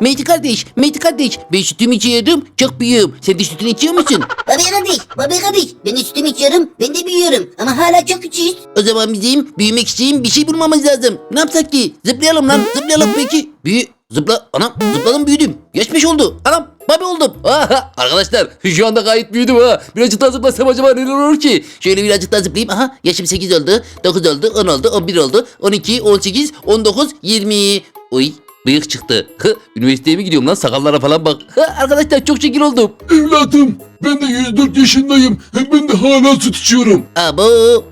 Mehdi kardeş, Mehdi kardeş. Ben sütümü içiyorum, çok büyüğüm. Sen de sütünü içiyor musun? Babi kardeş, babi kardeş. Ben de sütümü içiyorum, ben de büyüyorum. Ama hala çok küçüğüz. O zaman bizim büyümek için bir şey bulmamız lazım. Ne yapsak ki? Zıplayalım lan, zıplayalım peki. Büyü, zıpla, anam zıpladım büyüdüm. Geçmiş oldu. Anam, babi oldum. Aha, arkadaşlar şu anda gayet büyüdüm ha. Birazcık daha zıplasam acaba neler olur ki? Şöyle birazcık daha zıplayayım. Aha, yaşım 8 oldu, 9 oldu, 10 oldu, 11 oldu, 12, 18, 19, 20. Uy, bıyık çıktı. Hı, Üniversiteye mi gidiyorum lan? Sakallara falan bak. Hı, arkadaşlar çok şekil oldum. Evladım ben de 104 yaşındayım. Ben de hala süt içiyorum. Abo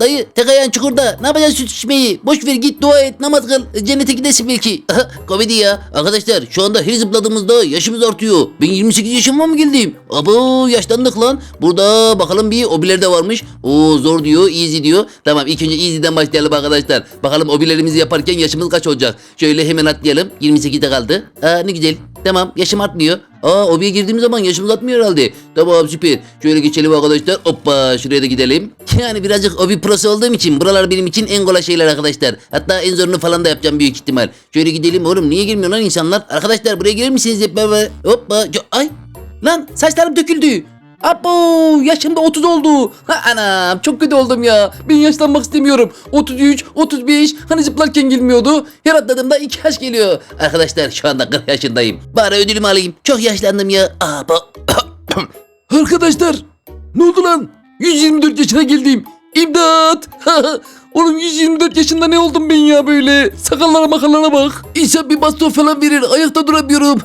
dayı tek ayağın çukurda. Ne yapacaksın süt içmeyi? Boş ver git dua et namaz kıl. Cennete gidesin belki. Aha, Komedi ya. Arkadaşlar şu anda her zıpladığımızda yaşımız artıyor. Ben 28 yaşıma mı geldim? Abo yaşlandık lan. Burada bakalım bir obiler de varmış. Oo zor diyor easy diyor. Tamam ilk önce easy'den başlayalım arkadaşlar. Bakalım obilerimizi yaparken yaşımız kaç olacak? Şöyle hemen atlayalım. 28'de kaldı. Aa ne güzel. Tamam yaşım artmıyor. Aa obiye girdiğimiz zaman yaşımız atmıyor herhalde. Tamam süper. Şöyle geçelim arkadaşlar. Hoppa şuraya da gidelim. Yani birazcık obi prosu olduğum için buralar benim için en kolay şeyler arkadaşlar. Hatta en zorunu falan da yapacağım büyük ihtimal. Şöyle gidelim oğlum niye girmiyor lan insanlar? Arkadaşlar buraya gelir misiniz hep? Hoppa. Ay. Lan saçlarım döküldü. Abo yaşım da 30 oldu. Ha, anam çok kötü oldum ya. Ben yaşlanmak istemiyorum. 33, 35 hani zıplarken gelmiyordu. Her atladığımda 2 yaş geliyor. Arkadaşlar şu anda 40 yaşındayım. Bari ödülümü alayım. Çok yaşlandım ya. Abo. Arkadaşlar ne oldu lan? 124 yaşına geldim. İmdat! Oğlum 124 yaşında ne oldum ben ya böyle? Sakallara makallara bak. İnsan bir baston falan verir. Ayakta duramıyorum.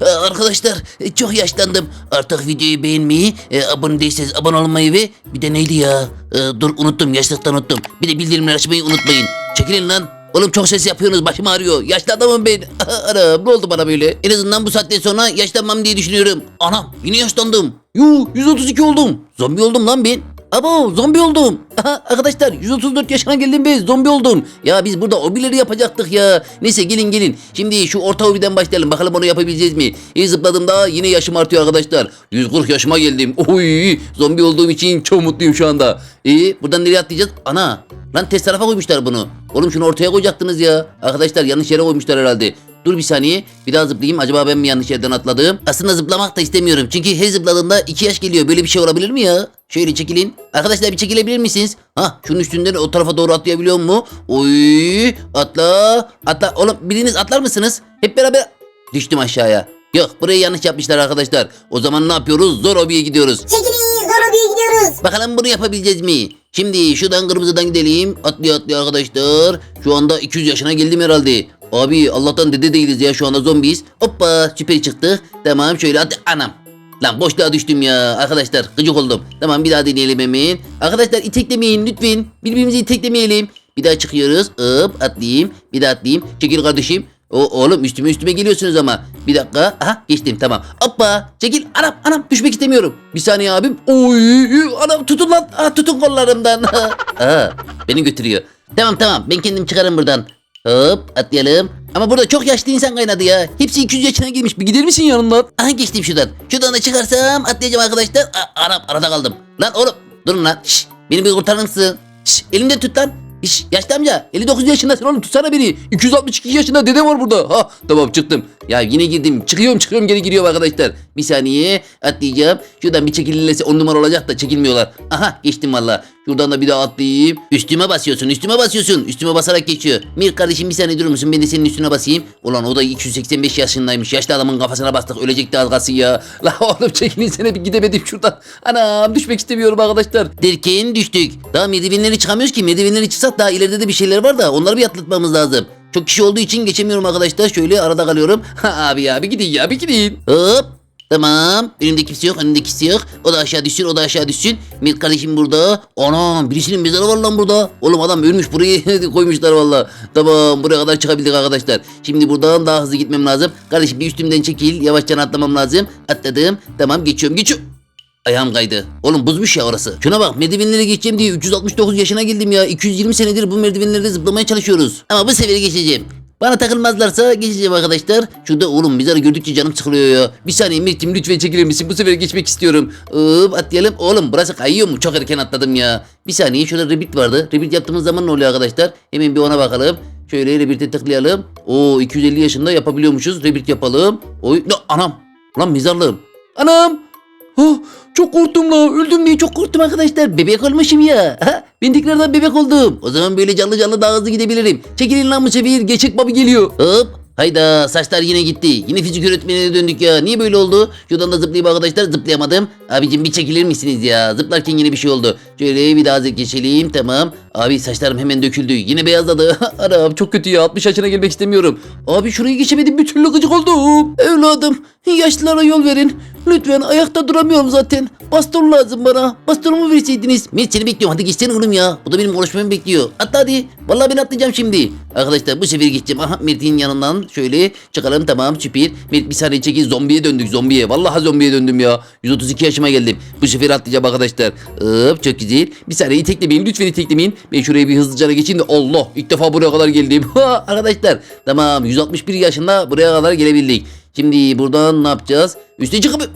Arkadaşlar çok yaşlandım. Artık videoyu beğenmeyi, e, abone değilseniz abone olmayı ve bir de neydi ya? E, dur unuttum. Yaşlıktan unuttum. Bir de bildirimleri açmayı unutmayın. Çekilin lan. Oğlum çok ses yapıyorsunuz başım ağrıyor. Yaşlı adamım ben. Anam ne oldu bana böyle? En azından bu saatten sonra yaşlanmam diye düşünüyorum. Anam yine yaşlandım. Yuh 132 oldum. Zombi oldum lan ben. Abo zombi oldum. Aha, arkadaşlar 134 yaşına geldim be zombi oldum. Ya biz burada obileri yapacaktık ya. Neyse gelin gelin. Şimdi şu orta obiden başlayalım. Bakalım onu yapabileceğiz mi? İyi zıpladığımda yine yaşım artıyor arkadaşlar. 140 yaşıma geldim. Oy zombi olduğum için çok mutluyum şu anda. İyi buradan nereye atlayacağız? Ana Lan test tarafa koymuşlar bunu. Oğlum şunu ortaya koyacaktınız ya. Arkadaşlar yanlış yere koymuşlar herhalde. Dur bir saniye. Bir daha zıplayayım. Acaba ben mi yanlış yerden atladım? Aslında zıplamak da istemiyorum. Çünkü her zıpladığımda 2 yaş geliyor. Böyle bir şey olabilir mi ya? Şöyle çekilin. Arkadaşlar bir çekilebilir misiniz? Ha şunun üstünden o tarafa doğru atlayabiliyor mu? Oy atla. Atla. Oğlum biriniz atlar mısınız? Hep beraber düştüm aşağıya. Yok burayı yanlış yapmışlar arkadaşlar. O zaman ne yapıyoruz? Zor hobiye gidiyoruz. Çekilin, zor bir gidiyoruz. Bakalım bunu yapabileceğiz mi? Şimdi şuradan kırmızıdan gidelim. Atlıyor atlıyor arkadaşlar. Şu anda 200 yaşına geldim herhalde. Abi Allah'tan dede değiliz ya şu anda zombiyiz. Hoppa süper çıktı. Tamam şöyle at anam. Lan boşluğa düştüm ya arkadaşlar gıcık oldum. Tamam bir daha deneyelim hemen. Arkadaşlar iteklemeyin lütfen. Birbirimizi iteklemeyelim. Bir daha çıkıyoruz. Hop atlayayım. Bir daha atlayayım. Çekil kardeşim. O oğlum üstüme üstüme geliyorsunuz ama. Bir dakika. Aha geçtim tamam. Hoppa çekil. Anam anam düşmek istemiyorum. Bir saniye abim. Oy anam tutun lan. Aa, tutun kollarımdan. Aa, beni götürüyor. Tamam tamam ben kendim çıkarım buradan. Hop atlayalım. Ama burada çok yaşlı insan kaynadı ya. Hepsi 200 yaşına girmiş. Bir gider misin yanımdan? Aha geçtim şuradan. Şuradan da çıkarsam atlayacağım arkadaşlar. Aa, anam arada kaldım. Lan oğlum durun lan. Şş, beni bir kurtarır mısın? Şş, elimde tut lan. Şş, yaşlı amca 59 yaşındasın oğlum tutsana beni. 262 yaşında dede var burada. Ha tamam çıktım. Ya yine girdim. Çıkıyorum çıkıyorum geri giriyorum arkadaşlar. Bir saniye atlayacağım. Şuradan bir çekilirse 10 numara olacak da çekilmiyorlar. Aha geçtim valla. Şuradan da bir daha atlayayım. Üstüme basıyorsun üstüme basıyorsun. Üstüme basarak geçiyor. Mir kardeşim bir saniye durur musun? Ben de senin üstüne basayım. Ulan o da 285 yaşındaymış. Yaşlı adamın kafasına bastık. Ölecekti az kalsın ya. La oğlum çekilin sene bir gidemedim şuradan. Anam düşmek istemiyorum arkadaşlar. Derken düştük. Daha merdivenleri çıkamıyoruz ki. Merdivenleri çıksak daha ileride de bir şeyler var da onları bir atlatmamız lazım. Çok kişi olduğu için geçemiyorum arkadaşlar. Şöyle arada kalıyorum. Ha abi ya bir gidin ya bir gidin. Hop. Tamam. Önümde kimse yok. Önümde kimse yok. O da aşağı düşsün. O da aşağı düşsün. Mert kardeşim burada. Anam birisinin mezarı var lan burada. Oğlum adam ölmüş burayı koymuşlar valla. Tamam buraya kadar çıkabildik arkadaşlar. Şimdi buradan daha hızlı gitmem lazım. Kardeşim bir üstümden çekil. Yavaşça atlamam lazım. Atladım. Tamam geçiyorum geçiyorum. Ayağım kaydı. Oğlum buzmuş ya orası. Şuna bak merdivenlere geçeceğim diye 369 yaşına geldim ya. 220 senedir bu merdivenlerde zıplamaya çalışıyoruz. Ama bu sefer geçeceğim. Bana takılmazlarsa geçeceğim arkadaşlar. Şurada oğlum mezarı gördükçe canım sıkılıyor ya. Bir saniye Mirk'cim lütfen çekilir misin? Bu sefer geçmek istiyorum. Hop atlayalım. Oğlum burası kayıyor mu? Çok erken atladım ya. Bir saniye şurada rebit vardı. Rebit yaptığımız zaman ne oluyor arkadaşlar? Hemen bir ona bakalım. Şöyle rebirte tıklayalım. Oo 250 yaşında yapabiliyormuşuz. Rebirt yapalım. Oy ne anam. Lan mezarlığım. Anam. Oh, çok korktum la. Öldüm diye çok korktum arkadaşlar. Bebek olmuşum ya. Ha, ben tekrardan bebek oldum. O zaman böyle canlı canlı daha hızlı gidebilirim. Çekilin lan bu sefer. Geçek babi geliyor. Hop. Hayda saçlar yine gitti. Yine fizik öğretmenine döndük ya. Niye böyle oldu? Şuradan da zıplayayım arkadaşlar. Zıplayamadım. Abicim bir çekilir misiniz ya? Zıplarken yine bir şey oldu. Şöyle bir daha geçelim. Tamam. Abi saçlarım hemen döküldü. Yine beyazladı. Anam çok kötü ya. 60 yaşına gelmek istemiyorum. Abi şurayı geçemedim. Bir türlü gıcık oldum. Evladım. Yaşlılara yol verin. Lütfen ayakta duramıyorum zaten. Baston lazım bana. Bastonumu verseydiniz. Mert seni bekliyorum. Hadi geçsene oğlum ya. Bu da benim konuşmamı bekliyor. Atla hadi. Vallahi ben atlayacağım şimdi. Arkadaşlar bu sefer geçeceğim. Aha Mert'in yanından şöyle çıkalım tamam süper. Mert bir saniye çekil zombiye döndük zombiye. Vallahi zombiye döndüm ya. 132 yaşıma geldim. Bu sefer atlayacağım arkadaşlar. Hop çok güzel. Bir saniye iteklemeyin lütfen iteklemeyin. Ben şuraya bir hızlıca geçeyim de Allah ilk defa buraya kadar geldim. Arkadaşlar tamam 161 yaşında buraya kadar gelebildik. Şimdi buradan ne yapacağız? Üste çıkıp...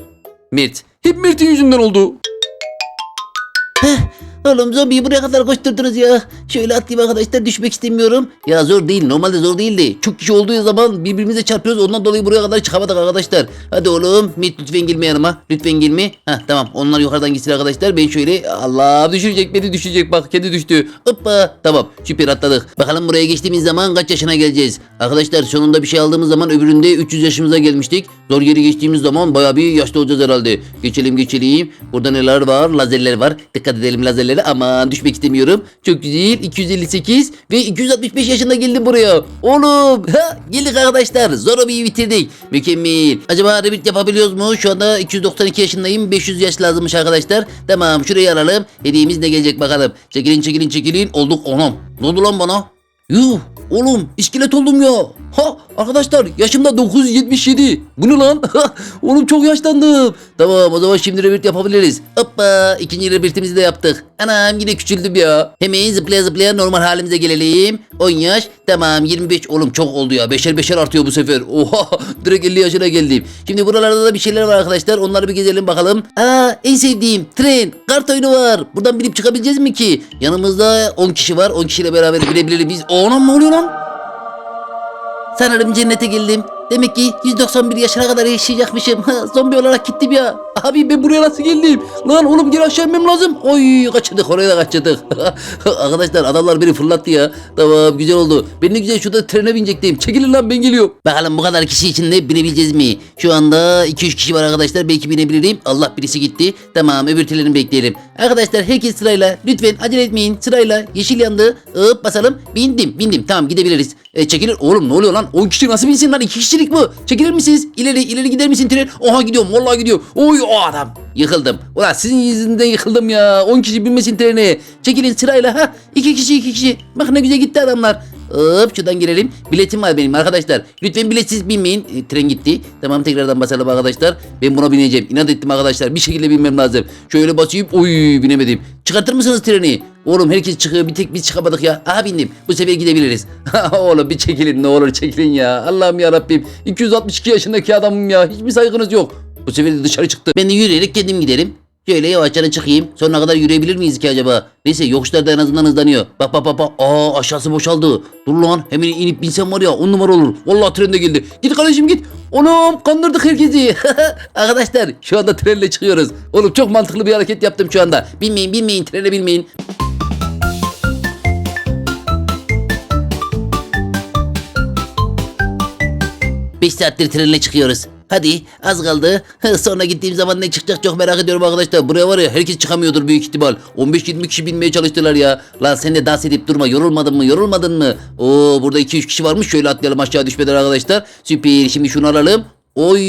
Mert. Hep Mert'in yüzünden oldu. Oğlum zombiyi buraya kadar koşturdunuz ya. Şöyle atlayayım arkadaşlar düşmek istemiyorum. Ya zor değil normalde zor değildi. Çok kişi olduğu zaman birbirimize çarpıyoruz ondan dolayı buraya kadar çıkamadık arkadaşlar. Hadi oğlum Mit lütfen gelme yanıma. Lütfen gelme. Heh tamam onlar yukarıdan gitsin arkadaşlar. Ben şöyle Allah düşürecek beni düşecek bak kedi düştü. Hoppa tamam süper atladık. Bakalım buraya geçtiğimiz zaman kaç yaşına geleceğiz. Arkadaşlar sonunda bir şey aldığımız zaman öbüründe 300 yaşımıza gelmiştik. Zor yeri geçtiğimiz zaman bayağı bir yaşlı olacağız herhalde. Geçelim geçelim. Burada neler var? Lazerler var. Dikkat edelim lazerlere. Aman düşmek istemiyorum. Çok güzel. 258 ve 265 yaşında geldim buraya. Oğlum. Ha, geldik arkadaşlar. Zorobi'yi bitirdik. Mükemmel. Acaba rebit yapabiliyoruz mu? Şu anda 292 yaşındayım. 500 yaş lazımmış arkadaşlar. Tamam şurayı alalım. Hediyemiz ne gelecek bakalım. Çekilin çekilin çekilin. Olduk onum. Ne oldu lan bana? Yuh oğlum iskelet oldum ya. Ha arkadaşlar yaşımda 977. Bu ne lan? oğlum çok yaşlandım. Tamam o zaman şimdi rebirth yapabiliriz. Hoppa ikinci rebirthimizi de yaptık. Anam yine küçüldüm ya. Hemen zıplaya zıplaya normal halimize gelelim. 10 yaş tamam 25 oğlum çok oldu ya. Beşer beşer artıyor bu sefer. Oha direkt 50 yaşına geldim. Şimdi buralarda da bir şeyler var arkadaşlar. Onları bir gezelim bakalım. Aa en sevdiğim tren kart oyunu var. Buradan binip çıkabileceğiz mi ki? Yanımızda 10 kişi var. 10 kişiyle beraber binebiliriz biz. Anam ne oluyor lan? kalın. Sanırım cennete geldim. Demek ki 191 yaşına kadar yaşayacakmışım. Zombi olarak gittim ya. Abi ben buraya nasıl geldim? Lan oğlum geri aşağı inmem lazım. Oy kaçırdık oraya da kaçırdık. Arkadaşlar adamlar beni fırlattı ya. Tamam güzel oldu. Ben ne güzel şurada trene binecektim. Çekilin lan ben geliyorum. Bakalım bu kadar kişi içinde binebileceğiz mi? Şu anda 2-3 kişi var arkadaşlar. Belki binebilirim. Allah birisi gitti. Tamam öbür trenin bekleyelim. Arkadaşlar herkes sırayla. Lütfen acele etmeyin. Sırayla. Yeşil yandı. Hop basalım. Bindim. Bindim. Tamam gidebiliriz. E, çekilir. Oğlum ne oluyor lan? 10 kişi nasıl binsin lan? 2 kişilik bu. Çekilir misiniz? İleri ileri gider misin tren? Oha gidiyorum. Vallahi gidiyor. Oy o adam. Yıkıldım. Ulan sizin yüzünden yıkıldım ya. 10 kişi binmesin trene. Çekilin sırayla. Ha? 2 kişi 2 kişi. Bak ne güzel gitti adamlar. Hop şuradan girelim. Biletim var benim arkadaşlar. Lütfen biletsiz binmeyin. E, tren gitti. Tamam tekrardan basalım arkadaşlar. Ben buna bineceğim. İnat ettim arkadaşlar. Bir şekilde binmem lazım. Şöyle basayım. Oy binemedim. Çıkartır mısınız treni? Oğlum herkes çıkıyor. Bir tek biz çıkamadık ya. Aha bindim. Bu sefer gidebiliriz. Oğlum bir çekilin ne olur çekilin ya. Allah'ım ya Rabbim. 262 yaşındaki adamım ya. Hiçbir saygınız yok. Bu sefer de dışarı çıktı. Ben de yürüyerek kendim giderim. Şöyle yavaşça çıkayım. Sonuna kadar yürüyebilir miyiz ki acaba? Neyse yokuşlarda en azından hızlanıyor. Bak bak bak bak. Aa aşağısı boşaldı. Dur lan hemen inip binsem var ya on numara olur. Vallahi tren de geldi. Git kardeşim git. Oğlum kandırdık herkesi. Arkadaşlar şu anda trenle çıkıyoruz. Oğlum çok mantıklı bir hareket yaptım şu anda. Binmeyin binmeyin trene binmeyin. Beş saattir trenle çıkıyoruz. Hadi az kaldı. Sonra gittiğim zaman ne çıkacak çok merak ediyorum arkadaşlar. Buraya var ya herkes çıkamıyordur büyük ihtimal. 15-20 kişi binmeye çalıştılar ya. Lan sen de dans edip durma yorulmadın mı yorulmadın mı? Oo burada 2-3 kişi varmış şöyle atlayalım aşağı düşmeden arkadaşlar. Süper şimdi şunu alalım. Oy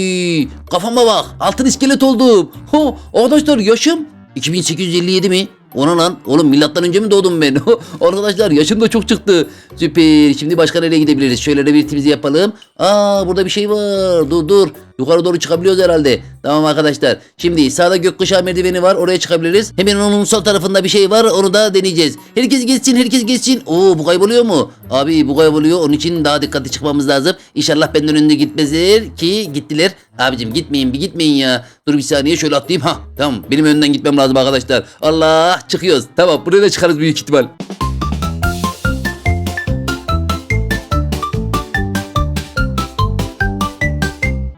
kafama bak altın iskelet oldum. Ha, arkadaşlar yaşım 2857 mi? Ona lan oğlum milattan önce mi doğdum ben? Arkadaşlar yaşım da çok çıktı. Süper. Şimdi başka nereye gidebiliriz? Şöyle rebirtimizi yapalım. Aa burada bir şey var. Dur dur. Yukarı doğru çıkabiliyoruz herhalde. Tamam arkadaşlar. Şimdi sağda gökkuşağı merdiveni var. Oraya çıkabiliriz. Hemen onun sol tarafında bir şey var. Onu da deneyeceğiz. Herkes geçsin. Herkes geçsin. Oo bu kayboluyor mu? Abi bu kayboluyor. Onun için daha dikkatli çıkmamız lazım. İnşallah benden önünde gitmezler ki gittiler. Abicim gitmeyin bir gitmeyin ya. Dur bir saniye şöyle atlayayım. Ha tamam benim önden gitmem lazım arkadaşlar. Allah çıkıyoruz. Tamam buraya da çıkarız büyük ihtimal.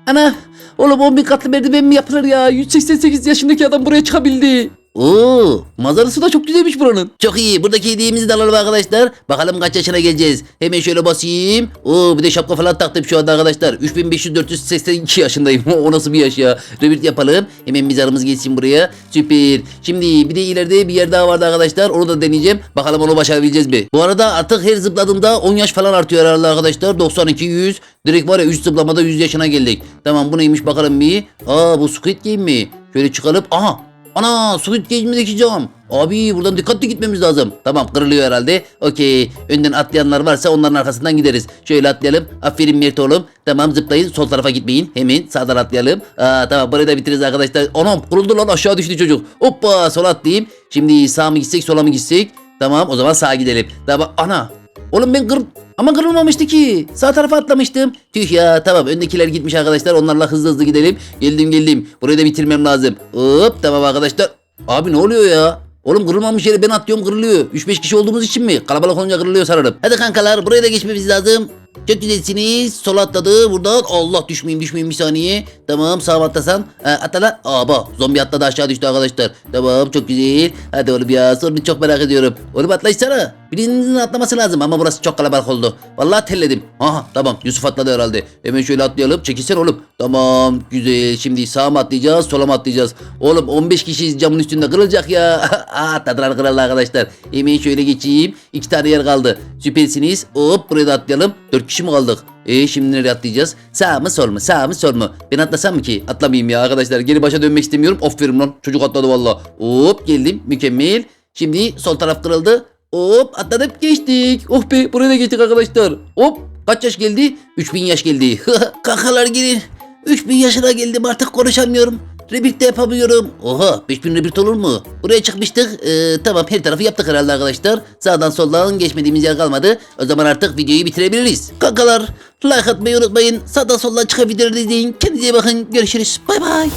Ana oğlum 10 bin katlı merdiven mi yapılır ya? 188 yaşındaki adam buraya çıkabildi. Oo, Manzarası da çok güzelmiş buranın. çok iyi. Buradaki hediyemizi de alalım arkadaşlar. Bakalım kaç yaşına geleceğiz. Hemen şöyle basayım. Oo, bir de şapka falan taktım şu anda arkadaşlar. 3500-482 yaşındayım. o nasıl bir yaş ya? Revert yapalım. Hemen mizarımız geçsin buraya. Süper. Şimdi bir de ileride bir yer daha vardı arkadaşlar. Onu da deneyeceğim. Bakalım onu başarabileceğiz mi? Bu arada artık her zıpladığımda 10 yaş falan artıyor herhalde arkadaşlar. 92, 100. Direkt var ya 3 zıplamada 100 yaşına geldik. Tamam bu neymiş bakalım bir. Aa bu Squid Game mi? Şöyle çıkalım. Aha Ana Squid Game'deki cam. Abi buradan dikkatli gitmemiz lazım. Tamam kırılıyor herhalde. Okey. Önden atlayanlar varsa onların arkasından gideriz. Şöyle atlayalım. Aferin Mert oğlum. Tamam zıplayın. Sol tarafa gitmeyin. Hemen sağdan atlayalım. Aa, tamam burayı da bitiririz arkadaşlar. Anam kuruldu lan aşağı düştü çocuk. Hoppa sola atlayayım. Şimdi sağa mı gitsek sola mı gitsek? Tamam o zaman sağa gidelim. Tamam ana. Oğlum ben kır... Ama kırılmamıştı ki. Sağ tarafa atlamıştım. Tüh ya tamam öndekiler gitmiş arkadaşlar. Onlarla hızlı hızlı gidelim. Geldim geldim. Burayı da bitirmem lazım. Hop tamam arkadaşlar. Abi ne oluyor ya? Oğlum kırılmamış yere ben atlıyorum kırılıyor. 3-5 kişi olduğumuz için mi? Kalabalık olunca kırılıyor sanırım. Hadi kankalar buraya da geçmemiz lazım. Çok güzelsiniz. Sol atladı buradan. Allah düşmeyeyim düşmeyeyim bir saniye. Tamam sağ atlasan. Ha, atla lan. Aa bak zombi atladı aşağı düştü arkadaşlar. Tamam çok güzel. Hadi oğlum ya sorunu çok merak ediyorum. Oğlum atlaysana. Birinizin atlaması lazım ama burası çok kalabalık oldu. Vallahi telledim. Aha tamam Yusuf atladı herhalde. Hemen şöyle atlayalım. Çekilsene oğlum. Tamam güzel. Şimdi sağa mı atlayacağız sola mı atlayacağız? Oğlum 15 kişiyiz camın üstünde kırılacak ya. Aa atladılar kırıldı arkadaşlar. Hemen şöyle geçeyim. İki tane yer kaldı. Süpersiniz. Hop buraya da atlayalım. Dört kişi mi kaldık? E şimdi nereye atlayacağız? Sağ mı sol mu? Sağ mı sol mu? Ben atlasam mı ki? Atlamayayım ya arkadaşlar. Geri başa dönmek istemiyorum. Aferin lan. Çocuk atladı valla. Hop geldim. Mükemmel. Şimdi sol taraf kırıldı. Hop atladık geçtik. Oh be buraya da geçtik arkadaşlar. Hop kaç yaş geldi? 3000 yaş geldi. Kakalar gelin. 3000 yaşına geldim artık konuşamıyorum. Rebirth de yapamıyorum. Oha 5000 rebirth olur mu? Buraya çıkmıştık. Ee, tamam her tarafı yaptık herhalde arkadaşlar. Sağdan soldan geçmediğimiz yer kalmadı. O zaman artık videoyu bitirebiliriz. Kankalar like atmayı unutmayın. Sağdan soldan çıkan videoları izleyin. Kendinize bakın. Görüşürüz. Bay bay.